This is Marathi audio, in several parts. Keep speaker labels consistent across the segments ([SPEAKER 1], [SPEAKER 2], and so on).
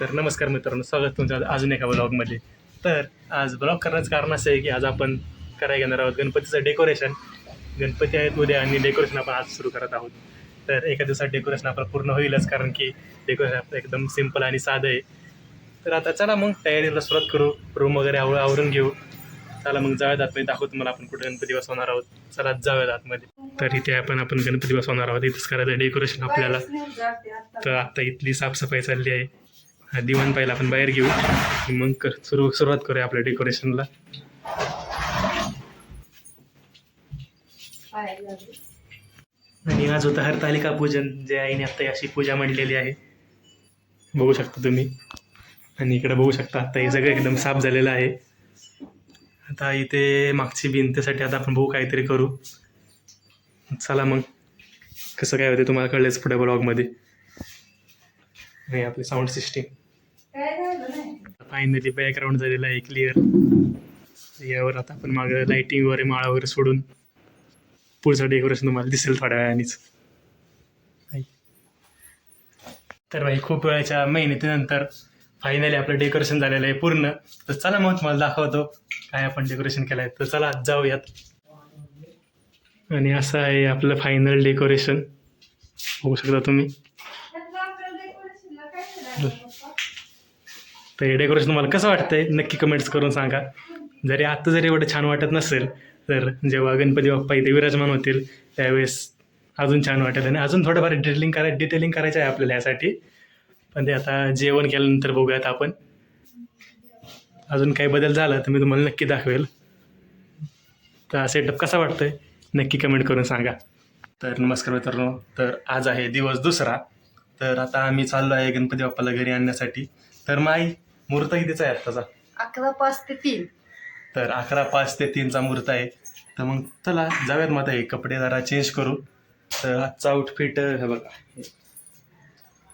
[SPEAKER 1] तर नमस्कार मित्रांनो स्वागत तुमचं अजून एका ब्लॉगमध्ये तर आज ब्लॉग करण्याचं कारण असं आहे की आज आपण करायला घेणार आहोत गणपतीचं डेकोरेशन गणपती आहेत उद्या आणि डेकोरेशन आपण आज सुरू करत आहोत. तर एका दिवसात डेकोरेशन आपलं पूर्ण होईलच कारण की डेकोरेशन आपलं एकदम सिंपल आणि साधं आहे. तर आता चला मग तयारीला सुरुवात करू. रूम वगैरे आव आवरून घेऊ. चला मग जाऊयात आतमध्ये. दाखवतो तुम्हाला आपण कुठे गणपती बसवणार आहोत. चला जाऊयात आतमध्ये. तर इथे आपण आपण गणपती बसवणार आहोत. इथेच करायचं डेकोरेशन आपल्याला. तर आता इथली साफसफाई चालली आहे. दिवाण पहिला आपण बाहेर घेऊ. मग कर सुरू सुरुवात करूया आपल्या डेकोरेशनला आणि आज होतं हरतालिका पूजन. जे आईने आत्ता अशी पूजा मांडलेली आहे. बघू शकता तुम्ही. आणि इकडे बघू शकता आता हे सगळं एकदम साफ झालेलं आहे. आता इथे मागची भिंतीसाठी आता आपण बघू काहीतरी करू. चला मग. कसं काय होते तुम्हाला कळलंच पुढे ब्लॉगमध्ये आणि आपली साऊंड सिस्टीम फायनली बॅकग्राऊंड झालेलं आहे क्लिअर यावर आता आपण मागं लाईटिंग वगैरे माळा वगैरे सोडून पुढचं डेकोरेशन तुम्हाला दिसेल थोड्या वेळानेच. तर भाई खूप वेळाच्या मेहनतीनंतर फायनली आपलं डेकोरेशन झालेलं आहे पूर्ण. तर चला मग तुम्हाला दाखवतो काय आपण डेकोरेशन केलं आहे तर चला जाऊयात. आणि असं आहे आपलं फायनल डेकोरेशन बघू शकता तुम्ही. तर हे डेकोरेशन तुम्हाला कसं वाटतंय? नक्की कमेंट्स करून सांगा. जरी आत्ता जरी एवढं छान वाटत नसेल तर जेव्हा गणपती बाप्पा इथे विराजमान होतील त्यावेळेस अजून छान वाटेल. आणि अजून थोडंफार डिटेलिंग कराय डिटेलिंग करायचं आहे आपल्याला यासाठी. पण ते आता जेवण केल्यानंतर बघूयात आपण. अजून काही बदल झाला तर मी तुम्हाला नक्की दाखवेल. तर हा सेटअप कसा वाटतोय? नक्की कमेंट करून सांगा. तर नमस्कार मित्रांनो तर आज आहे दिवस दुसरा. तर आता आम्ही चाललो आहे गणपती बाप्पाला घरी आणण्यासाठी. तर माई मुहूर्त कितीचा आहे आत्ताचा?
[SPEAKER 2] अकरा पाच ते तीन.
[SPEAKER 1] तर अकरा पाच ते तीनचा मुहूर्त आहे. तर मग चला जाऊयात मग आता हे कपडे जरा चेंज करू. तर आजचा आउटफिट हे बघा.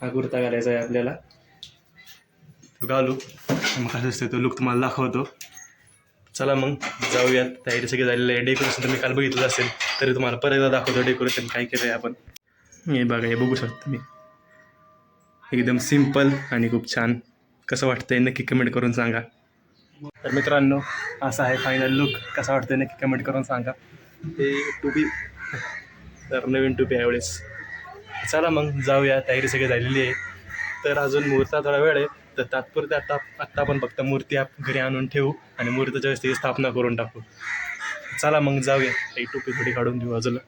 [SPEAKER 1] हा कुर्ता घालायचा आहे आपल्याला. तो घालू. मग कसं असते तो लुक तुम्हाला दाखवतो. चला मग जाऊयात. तयारी सगळी झालेली आहे. डेकोरेशन तुम्ही काल बघितलं असेल. तरी तुम्हाला परत एकदा दाखवतो डेकोरेशन काय केलं आहे आपण. हे बघा हे बघू शकता तुम्ही. एकदम सिंपल आणि खूप छान. कसं वाटतंय? नक्की कमेंट करून सांगा. तर मित्रांनो असा आहे फायनल लुक कसा वाटतंय? नक्की कमेंट करून सांगा. ते टोपी. तर नवीन टोपी आहे यावेळेस. चला मग जाऊया. तयारी सगळी झालेली आहे. तर अजून मुहूर्ता थोडा वेळ आहे. तर तात्पुरते आता आत्ता आपण फक्त मूर्ती आप घरी आणून ठेवू आणि मूर्तीच्या वेळेस त्याची स्थापना करून टाकू. चला मग जाऊया. काही टोपी थोडी काढून घेऊ बाजूला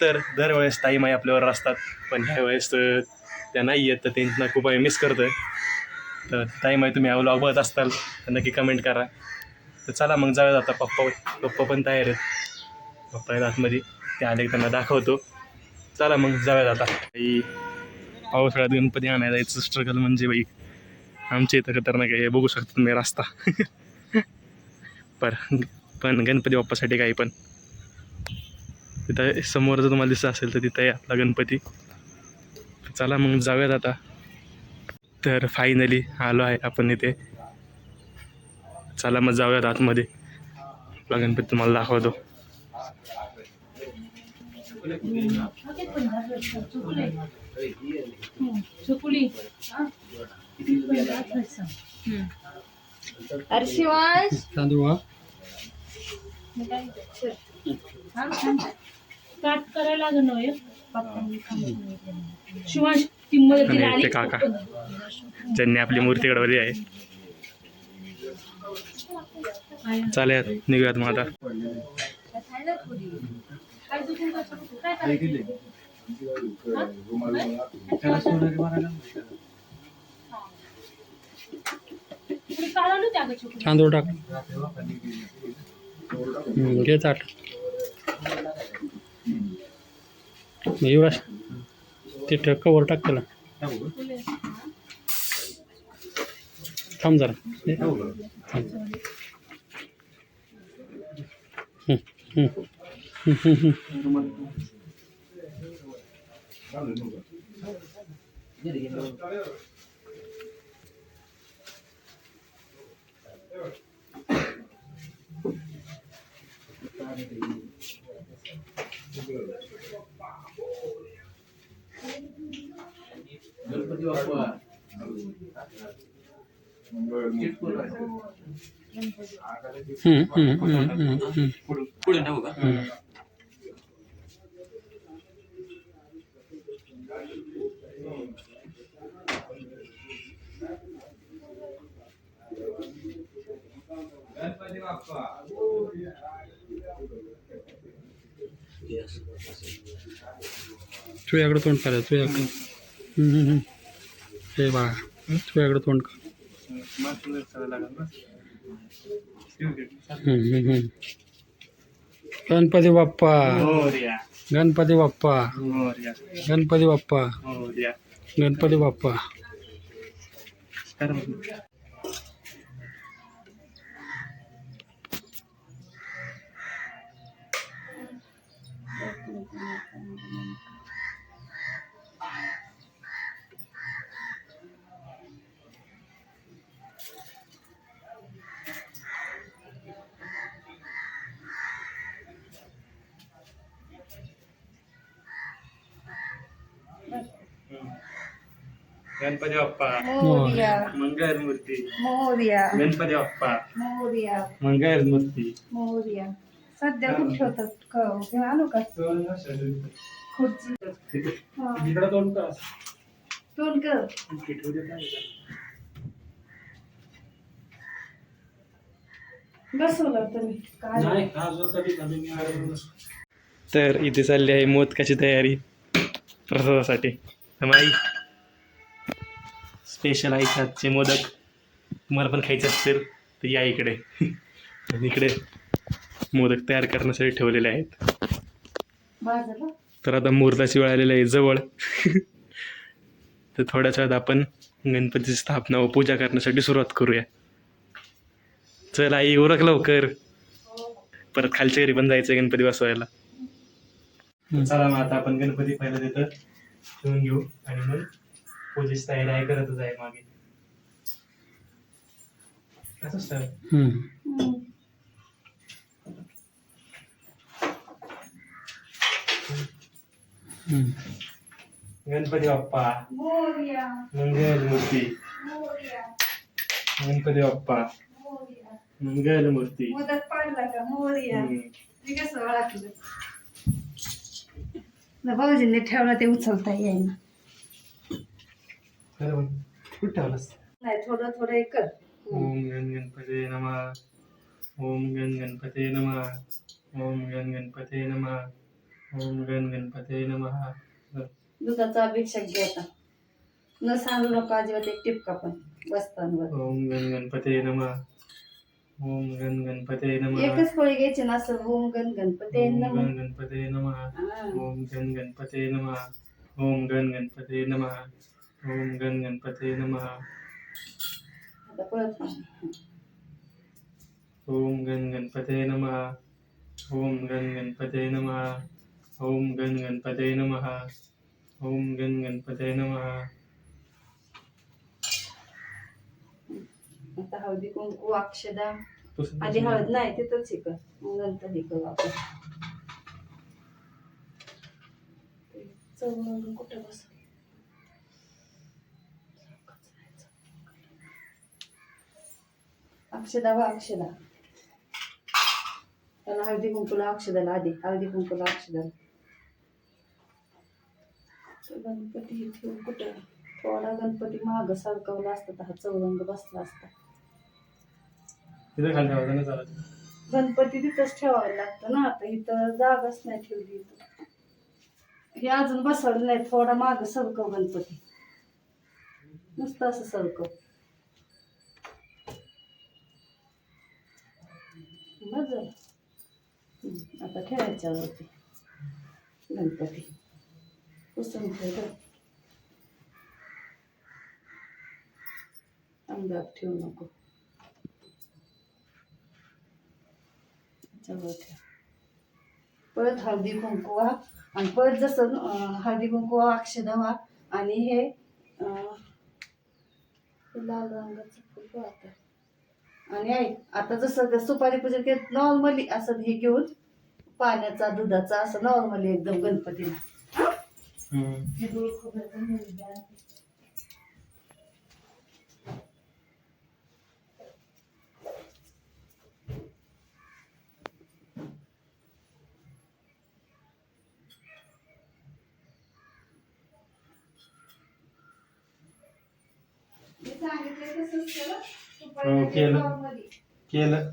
[SPEAKER 1] तर दरवेळेस ताई माई आपल्यावर असतात पण ह्या वेळेस त्या नाही आहेत तर त्यांना खूप आम्ही मिस करतो आहे तर ताई माहिती तुम्ही हा व्लॉग बघत असताल तर नक्की कमेंट करा. तर चला मग जाऊयात आता. पप्पा पप्पा पण तयार आहेत. पप्पा आहेत आतमध्ये. ते आले की त्यांना दाखवतो. चला मग जाऊयात आता. काही पावसाळ्यात गणपती आणायला जायचं स्ट्रगल म्हणजे बाई. आमच्या इथं खतरनाक आहे. हे बघू शकता तुम्ही रस्ता. पर पण गणपती बाप्पासाठी काही पण. तिथं समोर जर तुम्हाला दिसत असेल तर तिथं आहे आपला गणपती. चला मग जाऊयात आता. तर फायनली आलो आहे आपण इथे. चला मग जाऊयात आतमध्ये. आपला गणपती तुम्हाला दाखवतो.
[SPEAKER 3] तांदूळ
[SPEAKER 4] करायला हे. शिवांश ती मदतीला
[SPEAKER 1] आणि
[SPEAKER 4] आली
[SPEAKER 1] ते काका. ज्यांनी आपली मूर्ती घडवली आहे. चालेल निघूयात मग आता.
[SPEAKER 4] पुढे काढा ना त्या गं छोटं.
[SPEAKER 3] तांदूळ टाक. हम्म, घे ताट युवराज ते ट्रक वर टाक त्याला थांब जरा Thank you. गणपती बाप्पा
[SPEAKER 5] पुढे टाकू का
[SPEAKER 3] हे बाळा तुझ्याकडे तोंड हम्म. गणपती बाप्पा. गणपती बाप्पा. गणपती बाप्पा. गणपती बाप्पा.
[SPEAKER 1] गणपती बाप्पा
[SPEAKER 2] मोर्या.
[SPEAKER 1] मंगल मूर्ती
[SPEAKER 2] मोर्या.
[SPEAKER 1] गणपती बाप्पा
[SPEAKER 2] मोर्या.
[SPEAKER 1] मंगल मूर्ती
[SPEAKER 2] मोर्या. सध्या कुठे ठेवतात क- हे आणू का? खुर्ची.
[SPEAKER 1] इकडं तोंड कर
[SPEAKER 2] तोंड कर काय?
[SPEAKER 1] तर इथे चालली आहे मोदकाची तयारी प्रसादासाठी. आई स्पेशल आहे आजचे मोदक. तुम्हाला पण खायचे असतील तर या इकडे. आणि इकडे मोदक तयार करण्यासाठी ठेवलेले आहेत. तर आता मुहूर्ताची वेळ आलेली आहे जवळ. तर थोड्याच वेळात आपण गणपतीची स्थापना व पूजा करण्यासाठी सुरुवात करूया. चल आई उरक लवकर. परत खालच्या घरी पण जायचं गणपती बसवायला. चला मग आता आपण गणपती पहिला तिथं ठेवून घेऊ आणि मग पूजेची तयारी आहे करतच आहे मागे. गणपती बाप्पा.
[SPEAKER 2] मोर्या.
[SPEAKER 1] मंगल मूर्ती
[SPEAKER 2] मोर्या.
[SPEAKER 1] गणपती बाप्पा.
[SPEAKER 2] मोर्या.
[SPEAKER 1] मंगल मूर्ती
[SPEAKER 2] मोदक पाडला का? मोर्या. कसं ओळखलं भाऊजींनी ठेवला ते उचलता येईना.
[SPEAKER 1] खरं म्हण. कुठं ठेवलंस
[SPEAKER 2] नाही थोडं थोडं हे कर
[SPEAKER 1] ओम गण गणपते नमः ओम गण गणपते नमः ओम गण गणपते नमः ओम गण गणपते नमः
[SPEAKER 2] दुधाचा अभिषेक घे आता न सांगू नको अजिबात एक टिपका पण बसताना
[SPEAKER 1] ओम गण गणपते नमः ओम गण गणपते नमः
[SPEAKER 2] एकच पोळी घ्यायची ना असं ओम गण गणपती
[SPEAKER 1] ओम
[SPEAKER 2] नमः.
[SPEAKER 1] गण गणपते नमः
[SPEAKER 2] हा.
[SPEAKER 1] ओम गण गणपते नमः ओम गण गणपते नमः ओम गण गणपते नमः
[SPEAKER 2] आता परत म्हण.
[SPEAKER 1] ओम गण गणपते नमः ओम गण गणपते नमः ओम गण गणपते नमः ओम गण गणपते नमः
[SPEAKER 2] आता हळदी कुंकू अक्षदा
[SPEAKER 1] पुस-
[SPEAKER 2] आधी हळद नाही तिथंच हे कर मग नंतर हे करू आपण ते चौरंग कुठं बस अक्षदा वा अक्षदा. त्याला हळदी कुंकूला अक्षदाला आधी हळदी कुंकूला अक्षदाला गणपती ठेवून कुठं थोडा गणपती माग सरकवला असता तर हा चौरंग बसला असता.
[SPEAKER 1] तिथं खाली ठेवायचं ना चालत?
[SPEAKER 2] गणपती तिथंच ठेवायला लागतं ना आता इथं जागाच नाही ठेवली इथं. हे अजून बसवलं नाही थोडा माग सरकव गणपती. नुसतं असं सरकव. बस झालं. आता ठेवायच्या वरती. गणपती. पुसून ठेव अंगात ठेवू नको. त्याच्यावर ठेव. परत हळदी कुंकू व्हा आणि परत जसं हळदी कुंकू व्हा अक्षदा व्हा आणि हे लाल रंगाचं फुल आता आणि आई आता जसं त्या सुपारी पूजन केलं नॉर्मली असं हे घेऊन पाण्याचा दुधाचा असं नॉर्मली एकदम गणपतीला सांगितलं
[SPEAKER 1] हो, केलं. केलं.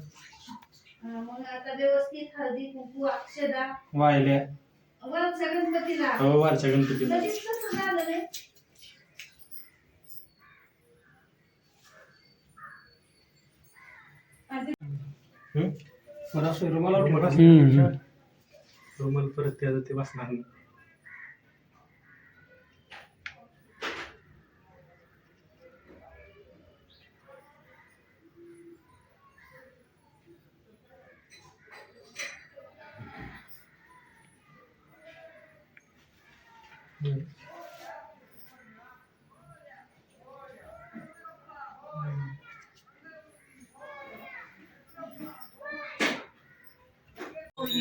[SPEAKER 2] हा, मग आता व्यवस्थित हळदी कुंकू अक्षदा.
[SPEAKER 1] वाहिल्या.
[SPEAKER 2] वरच्या गणपतीला
[SPEAKER 1] हो वारच्या गणपतीला.
[SPEAKER 2] लगेच कसं झालं रे? आणि
[SPEAKER 1] हम्म?
[SPEAKER 3] मला असं रुमाला
[SPEAKER 1] परत त्याचं ते बसणार नाही.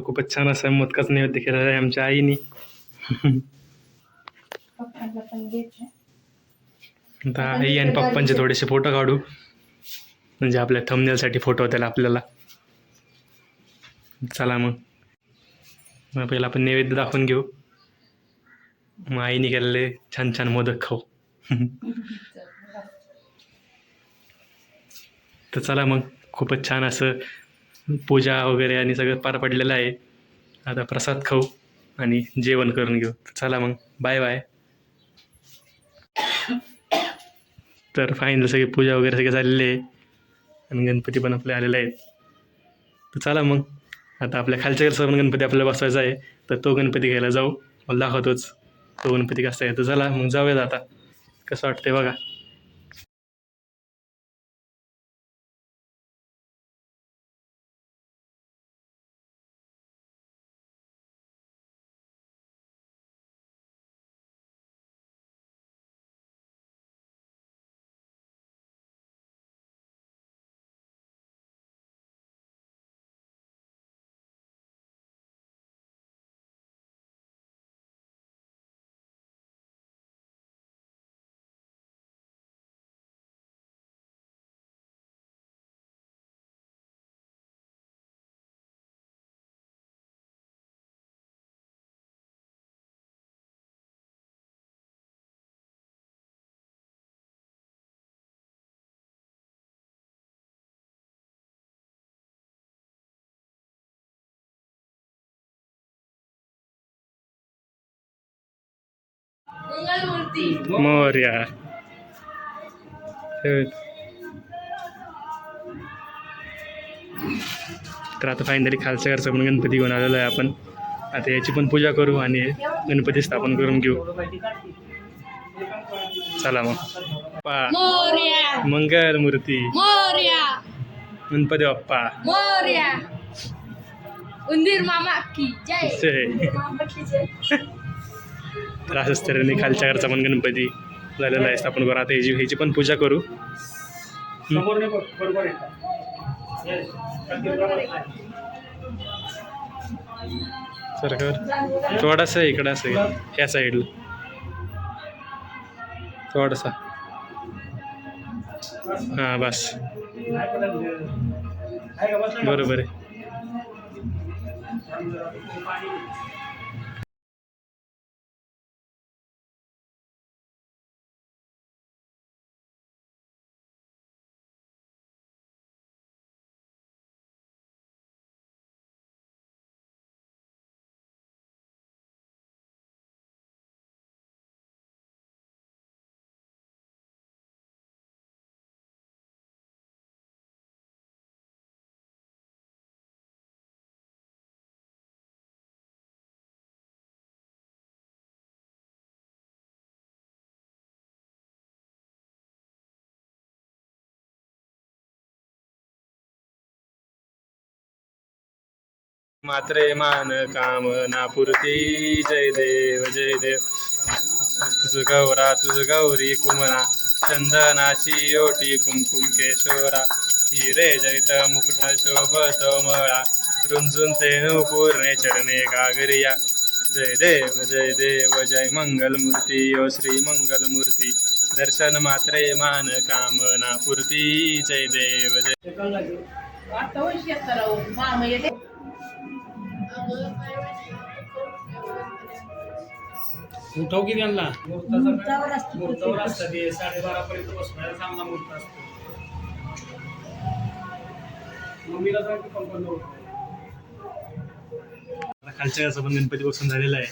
[SPEAKER 1] असं खूपच छान असं मोदकाचं नैवेद्य केलेलं आहे आमच्या आईने. आता आई आणि पप्पांचे थोडेसे फोटो काढू. म्हणजे आपल्या थंबनेलसाठी फोटो होतील आपल्याला. चला मग. मग पहिला आपण नैवेद्य दाखवून घेऊ. मग आईने केलेले छान छान मोदक खाऊ. तर चला मग. खूपच छान असं पूजा वगैरे आणि सगळं पार पडलेलं आहे. आता प्रसाद खाऊ आणि जेवण करून घेऊ. तर चला मग. बाय बाय तर फायनल सगळी पूजा वगैरे सगळे झालेले आहे. आणि गणपती पण आपले आलेले आहेत. तर चला मग. आता आपल्या खालच्या घरचा पण गणपती आपल्याला बसवायचा आहे. तर तो गणपती घ्यायला जाऊ. मला दाखवतोच. तो गणपती कसा आहे. तर चला मग जाऊयात आता. कसं वाटतंय बघा. मोर्या तर आता फायनली खालच्या घरचा पण गणपती घेऊन आलेलो आहे आपण आता याची पण पूजा करू आणि गणपती स्थापन करून घेऊ चला मग बाप्पा
[SPEAKER 4] मोर्या
[SPEAKER 1] मंगल मूर्ती
[SPEAKER 4] मोर्या
[SPEAKER 1] गणपती बाप्पा
[SPEAKER 4] मोर्या
[SPEAKER 5] उंदीर मामा की जय
[SPEAKER 1] जय. तर असंच तऱ्हेने खालच्या घरचा पण गणपती झालेला आहे स्थापन करू. आता ह्याची ह्याची पण पूजा करू. सरकार. थोडासा इकडं असं ह्या साईडला. थोडासा. हां बस. बरोबर आहे. मात्रे मान काम नापुरती. जय देव जय देव. तुझ गौरा तुझ गौरी कुमना. चंदनाची ओटी कुमकुम केशोरा. हिरे जैत मुकुट शोभत मळा. रुंजून ते पूर्णे चरणे गागरिया. जय देव जय देव जय मंगल मूर्ती ओ श्री मंगल मूर्ती दर्शन मात्रे मान कामना पुरती जय देव जय
[SPEAKER 3] उठाव किती आणला
[SPEAKER 1] साडेबारा पर्यंत बसणार सामना मूर्त असतो. मम्मीला खालच्या पण गणपती बसून झालेला आहे.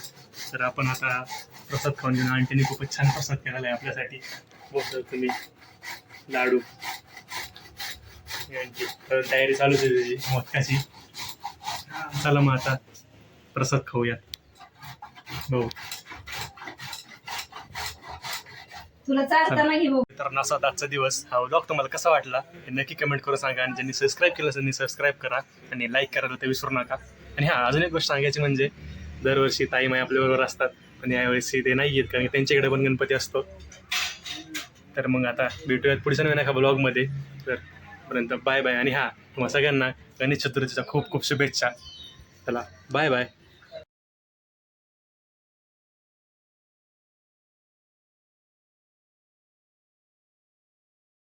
[SPEAKER 1] तर आपण आता प्रसाद खाऊन घेऊन आंटीने खूपच छान प्रसाद केलेला आहे आपल्यासाठी. बोलतो तुम्ही. लाडू. यांची तर तयारी चालूच आहे त्याची. मोदकाची चला मग आता प्रसाद खाऊयात. हो.
[SPEAKER 2] तुला
[SPEAKER 1] तर नसा आजचा दिवस हा व्लॉग तुम्हाला कसा वाटला? हे नक्की कमेंट करून सांगा आणि ज्यांनी सबस्क्राईब केलं असेल त्यांनी सबस्क्राईब करा आणि लाईक करायला ते विसरू नका. आणि हा अजून एक गोष्ट सांगायची म्हणजे दरवर्षी ताईमाई आपल्याबरोबर असतात पण यावेळेस ते नाही येत कारण त्यांच्याकडे पण गणपती असतो. तर मग आता भेटूयात पुढच्या नवीन एका ब्लॉगमध्ये तर पर्यंत बाय बाय. आणि हा तुम्हा सगळ्यांना गणेश चतुर्थीच्या खूप खूप शुभेच्छा. चला बाय बाय.